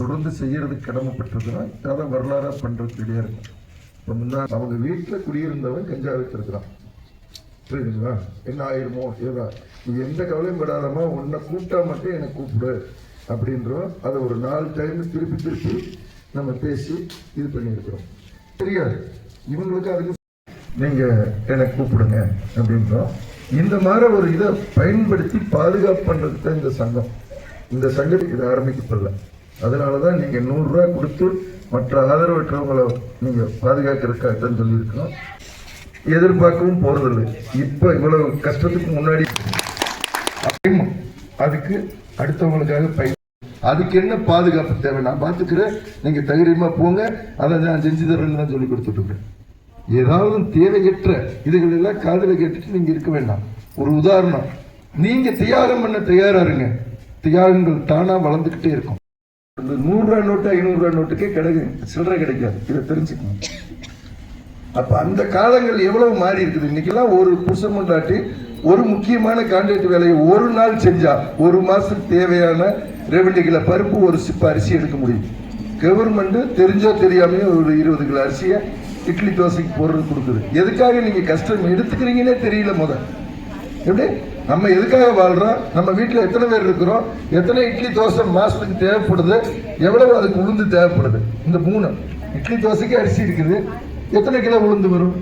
தொடர்ந்து செய்யறதுக்கு கடமைப்பட்டிருக்கிறோம். அதை வரலாறா பண்றது ரெடியா இருக்கும் இப்போ முன்னாள் அவங்க வீட்டில் குடியிருந்தவன் கஞ்சா வச்சிருக்கிறான். புரியுதுங்களா? என்ன ஆயிருமோ? ஏதா? நீ எந்த கவலையும் படாதமா உன்னை கூப்பிட்டா மட்டும் எனக்கு கூப்பிடு அப்படின்றோம். அதை ஒரு நாலு டைம் திருப்பி திருப்பி நம்ம பேசி இது பண்ணியிருக்கிறோம். தெரியாது. இவங்களுக்கு அதுக்கு நீங்கள் என்னை கூப்பிடுங்க அப்படின்றோம். இந்த மாதிரி ஒரு இதை பயன்படுத்தி பாதுகாப்பு பண்ணுறதுக்கு தான் இந்த சங்கம். இந்த சங்கத்துக்கு இது ஆரம்பிக்கப்படல. அதனால தான் நீங்கள் நூறுரூவா கொடுத்து மற்ற ஆதரவற்றவங்களை நீங்கள் பாதுகாக்கிறதுக்காகத்தான் சொல்லியிருக்கோம் எதிர்பார்க்கவும் போகிறதில்லை இப்போ இவ்வளவு கஷ்டத்துக்கு முன்னாடி அதுக்கு அடுத்தவங்களுக்காக பய அதுக்கு என்ன பாதுகாப்பு தேவை? நான் பார்த்துக்கிறேன். நீங்கள் தைரியமாக போங்க. அதை நான் செஞ்சு தரேன்னு தான் சொல்லி கொடுத்துட்ருக்கேன் ஏதாவது தேவையற்ற இதுகளெல்லாம் காதில் கேட்டுட்டு நீங்கள் இருக்க வேண்டாம். ஒரு உதாரணம். நீங்கள் தியாகம் பண்ண தயாரா இருங்க. தியாகங்கள் தானாக வளர்ந்துக்கிட்டே இருக்கும். இந்த நூறுரூவா நோட்டு ஐநூறுரூவா நோட்டுக்கே கிடைக்கும் சில்லறை கிடைக்காது. இதை தெரிஞ்சுக்கணும். அப்ப அந்த காலங்கள் எவ்வளவு மாறி இருக்குது? இன்னைக்கெல்லாம் ஒரு புருஷன் கொண்டாட்டி ஒரு முக்கியமான கான்ட்ராக்ட் வேலையை ஒரு நாள் செஞ்சா ஒரு மாசத்துக்கு தேவையான ரெவென்யூ கிலோ பருப்பு ஒரு சிப்பு அரிசி எடுக்க முடியும். கவர்மெண்ட்டு தெரிஞ்சோ தெரியாமையோ ஒரு இருபது கிலோ அரிசியை இட்லி தோசைக்கு போடுறது கொடுக்குது. எதுக்காக நீங்க கஷ்டம் எடுத்துக்கிறீங்கன்னே தெரியல முத எப்படி? நம்ம எதுக்காக வாழ்றோம்? நம்ம வீட்டில் எத்தனை பேர் இருக்கிறோம்? எத்தனை இட்லி தோசை மாசத்துக்கு தேவைப்படுது? எவ்வளவு அதுக்கு உளுந்து தேவைப்படுது? இந்த மூணு. இட்லி தோசைக்கு அரிசி இருக்குது. எத்தனை கிலோ உளுந்து வரும்?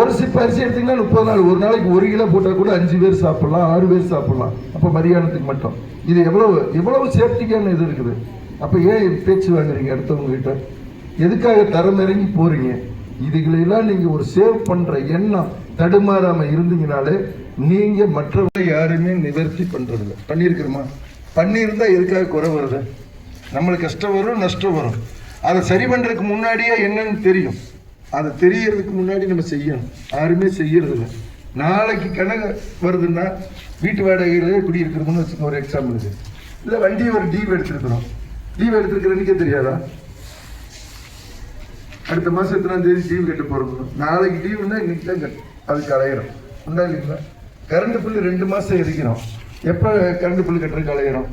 ஒரு சிப் அரிசி எடுத்தீங்கன்னா முப்பது நாள். ஒரு நாளைக்கு ஒரு கிலோ போட்டால் கூட அஞ்சு பேர் சாப்பிடலாம் ஆறு பேர் சாப்பிடலாம். அப்போ மதியானத்துக்கு மட்டும். இது எவ்வளவு எவ்வளவு சேஃப்டிக்கான இது இருக்குது? அப்போ ஏன் பேச்சு வாங்குறீங்க அடுத்தவங்ககிட்ட? எதுக்காக தரம் இறங்கி போகிறீங்க இதுகளெல்லாம் நீங்கள் ஒரு சேவ் பண்ணுற எண்ணம். தடுமாறாம இருந்தீங்கனாலே நீங்க மற்றவரை யாருமே நிவர்த்தி பண்றது பண்ணியிருக்கிறோமா? பண்ணியிருந்தா எதுக்காக குறை வருது? நம்மளுக்கு கஷ்டம் வரும் நஷ்டம் வரும். அதை சரி பண்றதுக்கு முன்னாடியே என்னன்னு தெரியும். அதை தெரியறதுக்கு முன்னாடி நம்ம செய்யணும். யாருமே செய்யறதில்ல. நாளைக்கு கணக்கு வருதுன்னா வீட்டு வாடகையிலே குடியிருக்கிறதுன்னு வச்சுக்கோங்க ஒரு எக்ஸாம்பிளுக்கு இல்லை வண்டி ஒரு லீவ் எடுத்திருக்கிறோம். லீவ் எடுத்திருக்கிறேன்னுக்கே தெரியாதா? அடுத்த மாதம் எத்தனாம் தேதி லீவ் கட்ட போகிறோம் நாளைக்கு லீவுன்னா இன்னைக்கு தான் கட்டு அதுக்கு அலையிறோம் உண்டா இல்லைங்களா? கரண்ட் பில்லு ரெண்டு மாசம் எரிக்கிறோம் எப்போ கரண்ட் பில்லு கட்டுறதுக்கு அலையிறோம்